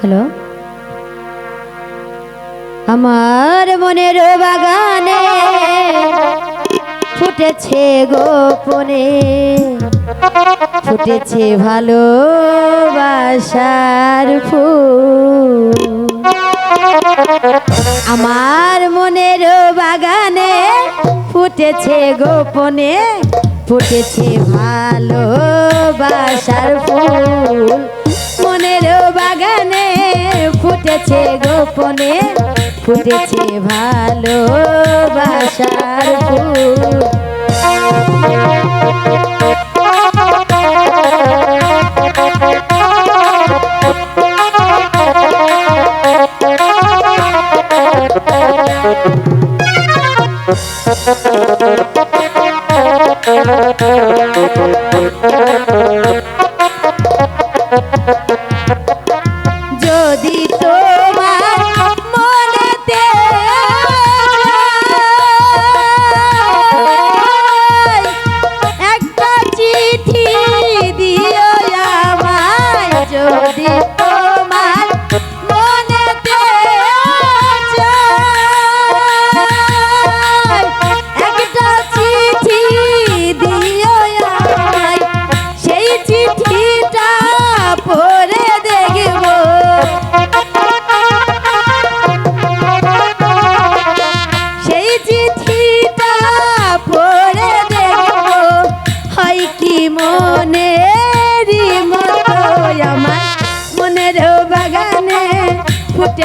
Hello? আমার মনের বাগানে ফুটেছে গোপনে, ফুটেছে ভালোবাসার ফুল। আমার মনের বাগানে ফুটেছে গোপনে, ফুটেছে ভালোবাসার ফুল। ফুটেছে গোপনে। ফুটেছে ভালোবাসার ফুল। যদি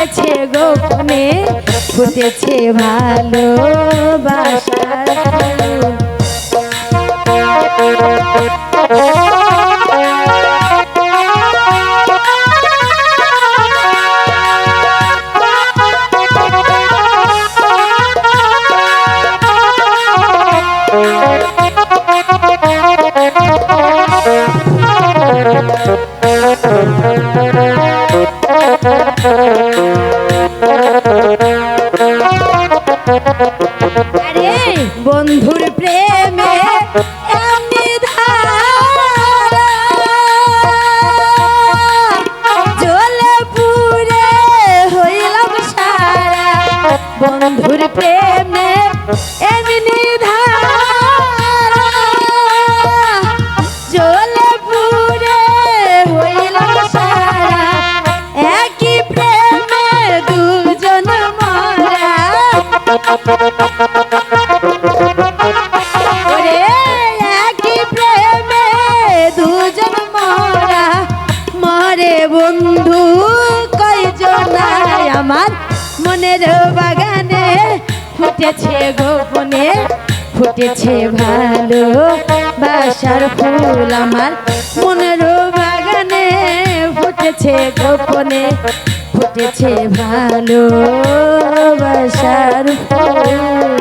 ফুটেছে গোপনে ফুটেছে ভালোবাসার ফুল। আরে বন্ধুর প্রেমে। বন্ধু কয়জনায় আমার মনের বাগানে ফুটেছে গোপনে, ফুটেছে ভালো বাসার ফুল আমার। মনের বাগানে ফুটেছে গোপনে, ফুটেছে ভালো বাসার ফুল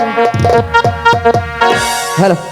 হ্যালো।